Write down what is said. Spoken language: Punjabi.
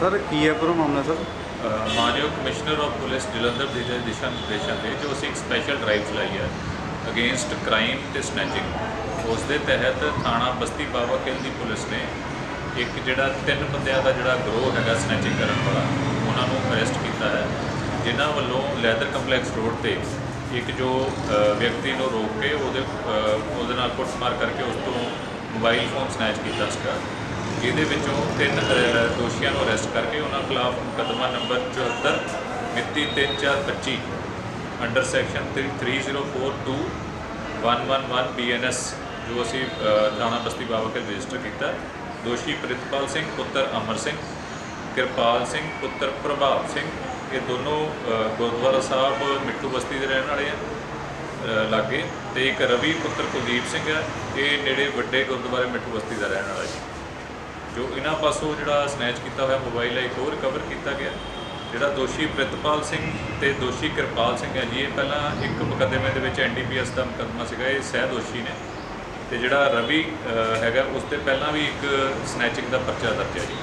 ਸਰ ਕੀ ਹੈ ਪੂਰਾ ਮਾਮਲਾ ਸਰ? ਅ, ਮਾਨਯੋਗ ਕਮਿਸ਼ਨਰ ਆਫ ਪੁਲਿਸ ਜਲੰਧਰ ਦੇ ਜਿਹੜੇ ਦਿਸ਼ਾ ਨਿਰਦੇਸ਼ਾਂ ਤੇ ਜੋ ਅਸੀਂ ਇੱਕ ਸਪੈਸ਼ਲ ਡਰਾਈਵ ਚਲਾਈ ਹੈ ਅਗੇਂਸਟ ਕ੍ਰਾਈਮ ਤੇ ਸਨੈਚਿੰਗ ਉਸ ਦੇ ਤਹਿਤ ਥਾਣਾ ਬਸਤੀ ਬਾਵਾ ਕਿਲ ਦੀ ਪੁਲਿਸ ਨੇ ਇੱਕ ਜਿਹੜਾ ਤਿੰਨ ਬੰਦਿਆਂ ਦਾ ਜਿਹੜਾ ਗਰੋਹ ਹੈਗਾ ਸਨੈਚਿੰਗ ਕਰਨ ਵਾਲਾ ਉਹਨਾਂ ਨੂੰ ਅਰੈਸਟ ਕੀਤਾ ਹੈ। ਜਿਨ੍ਹਾਂ ਵੱਲੋਂ ਲੈਦਰ ਕੰਪਲੈਕਸ ਰੋਡ ਤੇ ਇੱਕ ਜੋ ਵਿਅਕਤੀ ਨੂੰ ਰੋਕ ਕੇ ਉਹਦੇ ਉਹਦੇ ਨਾਲ ਕੁੱਟਮਾਰ ਕਰਕੇ ਉਸ ਤੋਂ ਮੋਬਾਈਲ ਫੋਨ ਸਨੈਚ ਕੀਤਾ ਸੀਗਾ। ਜਿਹਦੇ ਵਿੱਚੋਂ ਤਿੰਨ ਦੋਸ਼ੀਆਂ ਨੂੰ ਅਰੈਸਟ ਕਰਕੇ ਉਹਨਾਂ ਖਿਲਾਫ ਮੁਕੱਦਮਾ ਨੰਬਰ 74 ਮਿਤੀ 3425 ਅੰਡਰ ਸੈਕਸ਼ਨ 3042 111 ਬੀਐਨਐਸ ਜੋ ਅਸੀਂ ਅ, ਥਾਣਾ ਬਸਤੀ ਬਾਬਾ ਕੇ ਰਜਿਸਟਰ ਕੀਤਾ। ਦੋਸ਼ੀ ਪ੍ਰਿਤਪਾਲ ਸਿੰਘ ਪੁੱਤਰ ਅਮਰ ਸਿੰਘ ਕਿਰਪਾਲ ਸਿੰਘ ਪੁੱਤਰ ਪ੍ਰਭਾਵ ਸਿੰਘ ਇਹ ਦੋਨੋਂ ਗੁਰਦੁਆਰਾ ਸਾਹਿਬ ਮਿੱਠੂ ਬਸਤੀ ਦੇ ਰਹਿਣ ਵਾਲੇ ਆ ਲਾਗੇ। ਤੇ ਇੱਕ ਰਵੀ ਪੁੱਤਰ ਕੁਲਦੀਪ ਸਿੰਘ ਹੈ ਇਹ ਨੇੜੇ ਵੱਡੇ ਗੁਰਦੁਆਰੇ ਮਿੱਠੂ ਬਸਤੀ ਦਾ ਰਹਿਣ ਵਾਲਾ ਜੀ। ਜੋ ਇਹਨਾਂ ਪਾਸੋਂ ਜਿਹੜਾ ਸਨੈਚ ਕੀਤਾ ਹੋਇਆ ਮੋਬਾਈਲ ਹੈ, ਇੱਕ ਹੋਰ ਰਿਕਵਰ ਕੀਤਾ ਗਿਆ, ਜਿਹੜਾ ਦੋਸ਼ੀ ਪ੍ਰਿਤਪਾਲ ਸਿੰਘ ਤੇ ਦੋਸ਼ੀ ਕਿਰਪਾਲ ਸਿੰਘ ਹੈ ਜੀ, ਇਹ ਪਹਿਲਾਂ ਇੱਕ ਮੁਕੱਦਮੇ ਦੇ ਵਿੱਚ ਐਨਡੀਪੀਐਸ ਦਾ ਮੁਕੱਦਮਾ ਸੀਗਾ, ਇਹ ਸਹਿ ਦੋਸ਼ੀ ਨੇ ਤੇ ਜਿਹੜਾ ਰਵੀ ਹੈਗਾ, ਉਸ ਤੇ ਪਹਿਲਾਂ ਵੀ ਇੱਕ ਸਨੈਚਿੰਗ ਦਾ ਪਰਚਾ ਦਰਜ ਹੈ ਜੀ।